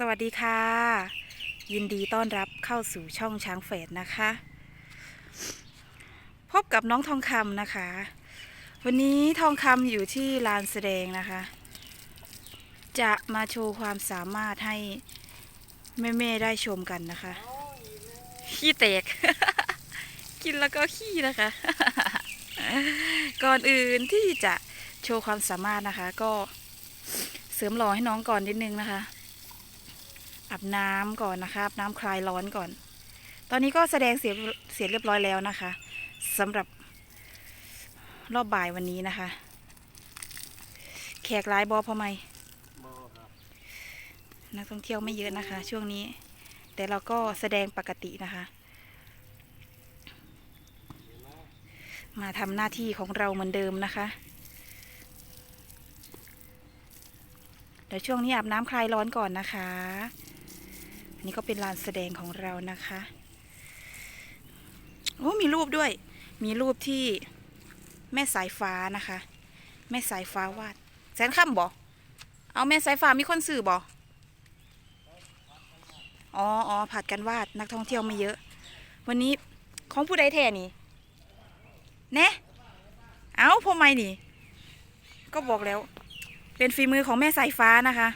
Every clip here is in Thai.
สวัสดีค่ะ ยินดีต้อนรับเข้าสู่ช่องช้างเฟดนะคะ พบกับน้องทองคำนะคะ วันนี้ทองคำอยู่ที่ลานแสดงนะคะ จะมาโชว์ความสามารถให้แม่ๆได้ชมกันนะคะ ขี้แตก กินแล้วก็ขี้นะคะ ก่อนอื่นที่จะโชว์ความสามารถนะคะ ก็เสริมหล่อให้น้องก่อนนิดนึงนะคะ อาบน้ำก่อนนะคะอาบน้ำคลายร้อนก่อน ตอนนี้ก็แสดงเสร็จเสร็จเรียบร้อยแล้วนะคะสำหรับรอบบ่ายวันนี้นะคะ แขกร้ายบอพอไหมนักท่องเที่ยวไม่เยอะนะคะ ช่วงนี้ แต่เราก็แสดงปกตินะคะ มาทำหน้าที่ของเราเหมือนเดิมนะคะเดี๋ยวช่วงนี้อาบน้ำคลายร้อนก่อนนะคะ นนี้ก็เป็นลานแสดงของเรานะคะ โอ้มีรูปด้วย มีรูปที่แม่สายฟ้านะคะ แม่สายฟ้าวาดแสนค่ำบอกเอาแม่สายฟ้ามีคนสื่อบออ๋ออ๋อผัดกันวาดนักท่องเที่ยวไม่เยอะ วันนี้ของผู้ใดแท้นี่แนะเอาพ่อไม่นี่ ก็บอกแล้ว เป็นฝีมือของแม่สายฟ้านะคะ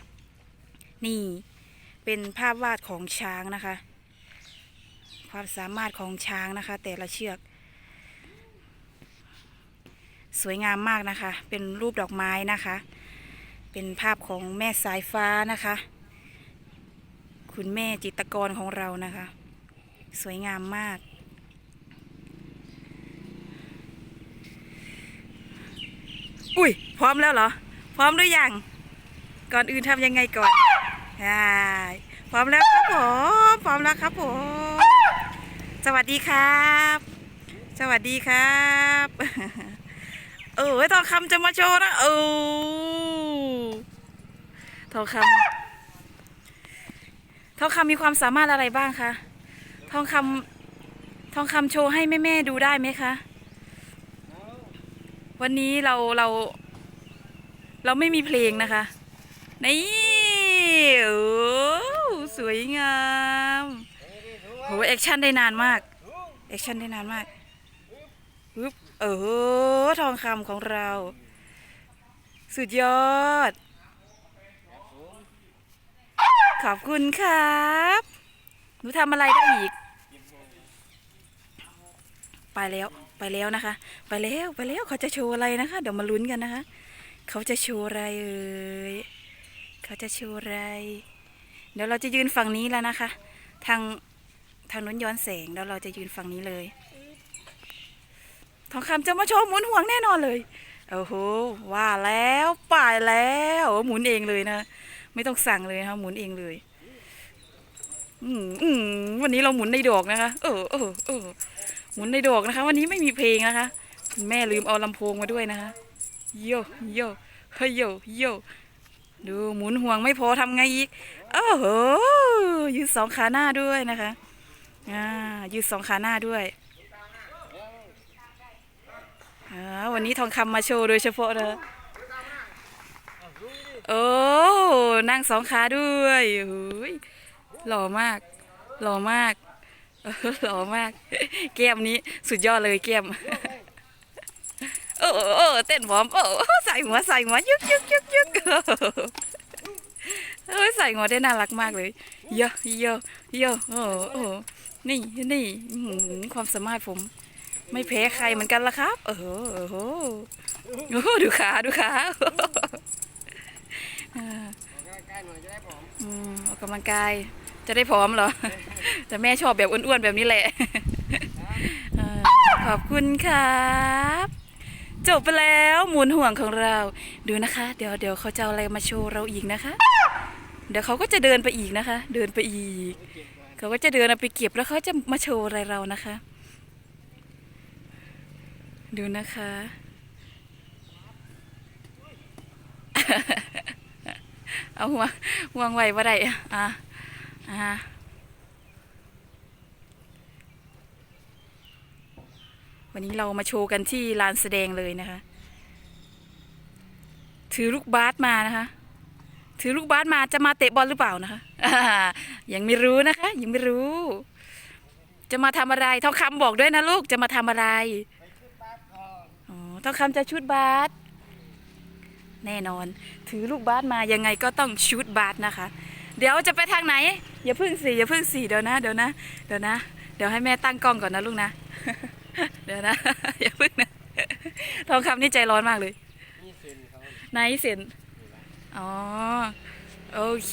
นี่ เป็นภาพวาดของช้างนะคะ ความสามารถของช้างนะคะ แต่ละเชือก สวยงามมากนะคะ เป็นรูปดอกไม้นะคะ เป็นภาพของแม่สายฟ้านะคะ คุณแม่จิตกรของเรานะคะ สวยงามมากอุ้ยพร้อมแล้วเหรอ พร้อมหรือยัง ก่อนอื่นทำยังไงก่อน ใช่พร้อมแล้วครับผม พร้อมแล้วครับผม สวัสดีครับ สวัสดีครับเออทองคำจะมาโชว์นะเออทองคำทองคำมีความสามารถอะไรบ้างคะทองคำทองคำโชว์ให้แม่ๆดูได้ไหมคะวันนี้เราเรา เราไม่มีเพลงนะคะ นี่ โอ้สวยงามโหแอคชั่นได้นานมากแอคชั่นได้นานมากฮึบเออทองคำของเรา สุดยอด ขอบคุณครับ หนูทำอะไรได้อีก ไปแล้วไปแล้วนะคะ ไปแล้วไปแล้วเขาจะโชว์อะไรนะคะ เดี๋ยวมาลุ้นกันนะคะ เขาจะโชว์อะไรเอ่ย เขาจะชว์อะไร เดี๋ยวเราจะยืนฝั่งนี้แล้วนะคะ ทางทางนู้นย้อนแสงแล้วเราจะยืนฝั่งนี้เลย ทองคำจะมาโชว์หมุนห่วงแน่นอนเลย โอ้โห ว่าแล้วป่ายแล้วหมุนเองเลยนะ ไม่ต้องสั่งเลยนะคะหมุนเองเลยอืมอืมวันนี้เราหมุนในดอกนะคะ เออเออเออหมุนในดอกนะคะ วันนี้ไม่มีเพลงนะคะ แม่ลืมเอาลำโพงมาด้วยนะคะ โยโยเฮ้ยโยโย ดูหมุนห่วงไม่พอทำไงอีก โอ้โห ยืดสองขาหน้าด้วยนะคะ อ่า ยืดสองขาหน้าด้วยอ่าวันนี้ทองคำมาโชว์โดยเฉพาะนะโอ้ นั่งสองขาด้วยโอ้ยหล่อมาก หล่อมาก หล่อมาก แก้มนี้สุดยอดเลยแก้ม เออเต้นพร้อมเออใส่หัวใส่หัวยึกยึกยึกยึกเอ้ยใส่หัวได้น่ารักมากเลยเยอะเยอะเยอะโอ้โอ้นี่นี่ความสามารถผม ไม่แพ้ใครเหมือนกันละครับ เออโอ้โหโอ้ดูขาดูขาออกกำลังกายจะได้พร้อมเหรอ แต่แม่ชอบแบบอ้วนๆแบบนี้แหละขอบคุณครับ จบไปแล้วหมุนห่วงของเรา ดูนะคะ เดี๋ยวเดี๋ยวเขาจะเอาอะไรมาโชว์เราอีกนะคะ เดี๋ยวเขาก็จะเดินไปอีกนะคะ เดินไปอีก เขาก็จะเดินเอาไปเก็บแล้วเขาจะมาโชว์อะไรเรานะคะ ดูนะคะ เอาห่วงห่วงไว้ว่าได้อะอะอะ วันนี้เรามาโชว์กันที่ลานแสดงเลยนะคะ ถือลูกบาสมานะคะ ถือลูกบาสมาจะมาเตะบอลหรือเปล่านะคะยังไม่รู้นะคะ ยังไม่รู้ จะมาทำอะไรทองคำบอกด้วยนะลูกจะมาทำอะไรไปขึ้นบ้านก่อนอ๋อทองคำจะชุดบาสแน่นอน ถือลูกบาสมายังไงก็ต้องชุดบาสนะคะ เดี๋ยวจะไปทางไหน อย่าพึ่งสิอย่าพึ่งสิเดี๋ยวนะ เดี๋ยวนะ เดี๋ยวนะ เดี๋ยวให้แม่ตั้งกล้องก่อนนะลูกนะ เดี๋ยวนะ อย่าพึ่งนะ ทองคำนี่ใจร้อนมากเลยนี่เซ็นเขาไหนเซ็นอ๋อ โอเค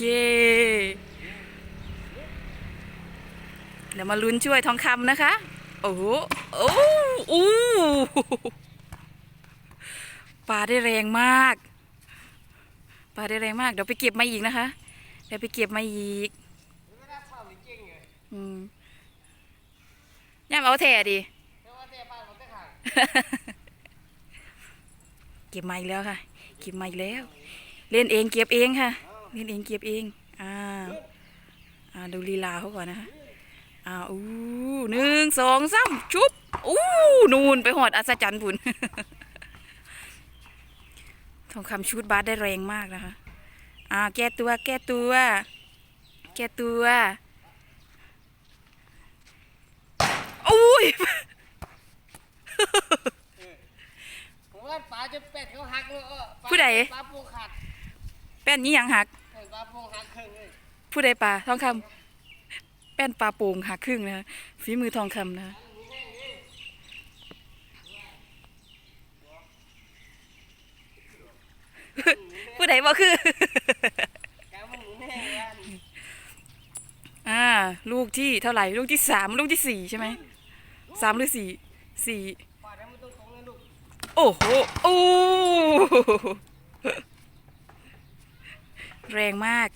เดี๋ยวมาลุ้นช่วยทองคำนะคะ โอ้โหโอ้อู้ปลาได้แรงมาก ปลาได้แรงมาก เดี๋ยวไปเก็บมาอีกนะคะ เดี๋ยวไปเก็บมาอีกไม่ได้เฝ้าหรือจริงไงอืมย่ามเอาแท่ดิ เก็บมาอีกแล้วค่ะ เก็บมาอีกแล้ว เล่นเองเก็บเองค่ะ เล่นเองเก็บเอง อ่า อ่าดูลีลาเขาก่อนนะคะอ่าอู้หนึ่งสองสามชุบอู้นูนไปหอดอัศจรรย์ผุนทองคำชุดบาสได้แรงมากนะคะอ่าแก้ตัวแก้ตัว แก้ตัว อุ้ย ผมว่าปลา จะเป็ดเขาหักเลยเออปลาผู้ใด ปลาปูขาดแป้นนี้ยังหัก เออปลาปูหักครึ่งเลยผู้ใดปลาทองคำแป้นปลาโป่งหักครึ่งนะคะฝีมือทองคำนะคะผู้ใดบอกคือกามันหมุนแห้งว่านี่อ่า ลูกที่เท่าไหร่ ลูกที่สามลูกที่สี่ใช่ไหมสามหรือสี่สี่ โอ้โหโอ้แรงมาก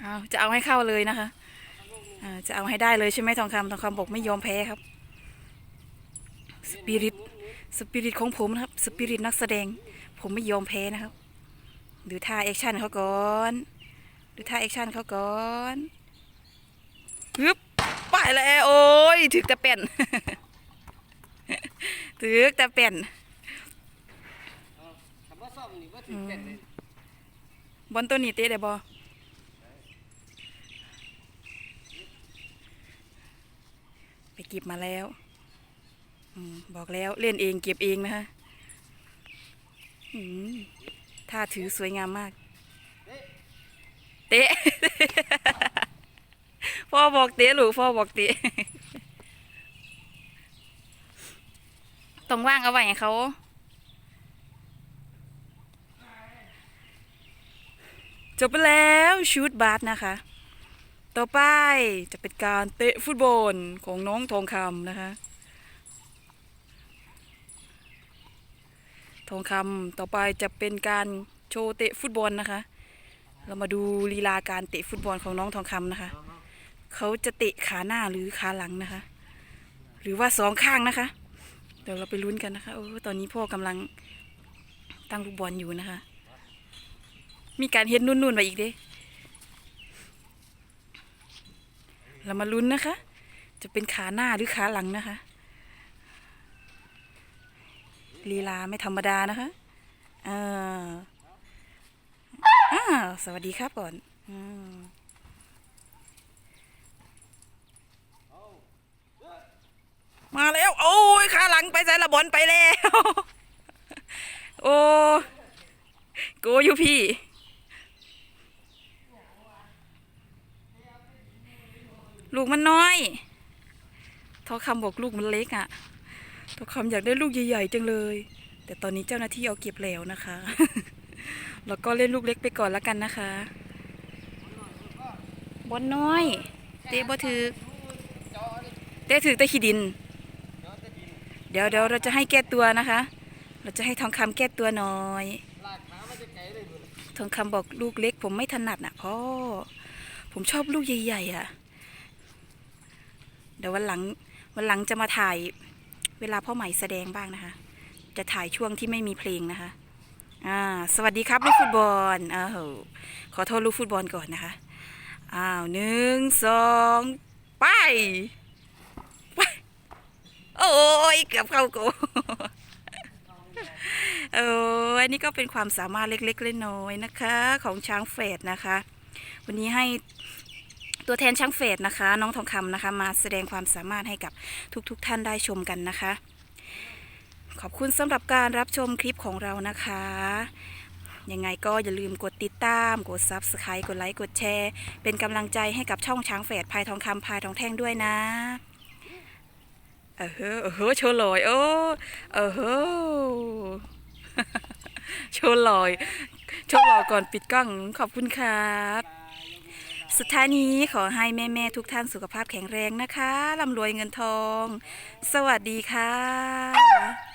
เอาจะเอาให้เข้าเลยนะคะจะเอาให้ได้เลยใช่ไหมทองคำทองคำบอกไม่ยอมแพ้ครับสปิริตสปิริตของผมนะครับสปิริตนักแสดง ผมไม่ยอมแพ้นะครับ ดูท่าแอคชั่นเขาก่อนดูท่าแอคชั่นเขาก่อนฮึบไปแล้วโอ้ยถึกแต่เป็น ถึกแต่เป็นเอาคำว่าซ่อมนี่ว่าถือเป็ดเลยบอลตัวนี้เตะได้บอไปเก็บมาแล้วอมบอกแล้วเล่นเองเก็บเองนะคะอืมท่าถือสวยงามมาก เตะพ่อบอกเตะหรือพ่อบอกเตะ ต้องว่างเอาไว้ให้เขาจบไปแล้วชูดบาสนะคะ ต่อไปจะเป็นการเตะฟุตบอลของน้องทองคำนะคะ ทองคำต่อไปจะเป็นการโชว์เตะฟุตบอลนะคะ เรามาดูลีลาการเตะฟุตบอลของน้องทองคำนะคะ เขาจะเตะขาหน้าหรือขาหลังนะคะ หรือว่าสองข้างนะคะ ดี๋ยวเราไปลุ้นกันนะคะโอ้ตอนนี้พ่อกำลังตั้งลูกบอลอยู่นะคะ มีการเฮ็ดนุ่นๆมาอีกเด้เรามาลุ้นนะคะ จะเป็นขาหน้าหรือขาหลังนะคะ ลีลาไม่ธรรมดานะคะอ่าอ่าสวัสดีครับก่อน อืม มาแล้ว โอ้ยขาหลังไปใส่ละบอลไปแล้ว โอ้โกอยู่พี่ ลูกมันน้อยทอคำบอกลูกมันเล็กอะ่ะทอคำอยากได้ลูกใหญ่ๆจังเลย แต่ตอนนี้เจ้าหน้าที่เอาเก็บแล้วนะคะ แล้วก็เล่นลูกเล็กไปก่อนแล้วกันนะคะ บอลน้อย เตะบ่ถือเตะถือแต่ขี้ดิดิน เดี๋ยวเดี๋ยวเราจะให้แก้ตัวนะคะ เราจะให้ทองคำแก้ตัวหน่อยทองคำบอกลูกเล็ก ผมไม่ถนัดน่ะพ่อผมชอบลูกใหญ่ๆอะ เดี๋ยววันหลังวันหลังจะมาถ่ายเวลาพ่อใหม่แสดงบ้างนะคะ จะถ่ายช่วงที่ไม่มีเพลงนะคะอ่าสวัสดีครับลูกฟุตบอลอ้าวขอโทษลูกฟุตบอลก่อนนะคะอ้าวหนึ่งสองไป โอ้ยเกือบเข้าโกเอออันนี้ก็เป็นความสามารถเล็กๆน้อยๆนะคะ ของช้างเฟดนะคะ วันนี้ให้ตัวแทนช้างเฟดนะคะ น้องทองคำนะคะ มาแสดงความสามารถให้กับทุกๆทท่านได้ชมกันนะคะ ขอบคุณสำหรับการรับชมคลิปของเรานะคะยังไงก็อย่าลืมกดติดตาม กด Subscribe กดไลค์ กดแชร์ เป็นกำลังใจให้กับช่องช้างแฝดพายทองคำพายทองแท่งด้วยนะ เออเฮ้อเออเฮ้อโชว์ลอยโอ้เออเฮ้อโชว์ลอย โชว์ลอยก่อนปิดกล้องขอบคุณครับสุดท้ายนี้ขอให้แม่ ๆ ทุกท่านสุขภาพแข็งแรงนะคะร่ำรวยเงินทอง สวัสดีค่ะ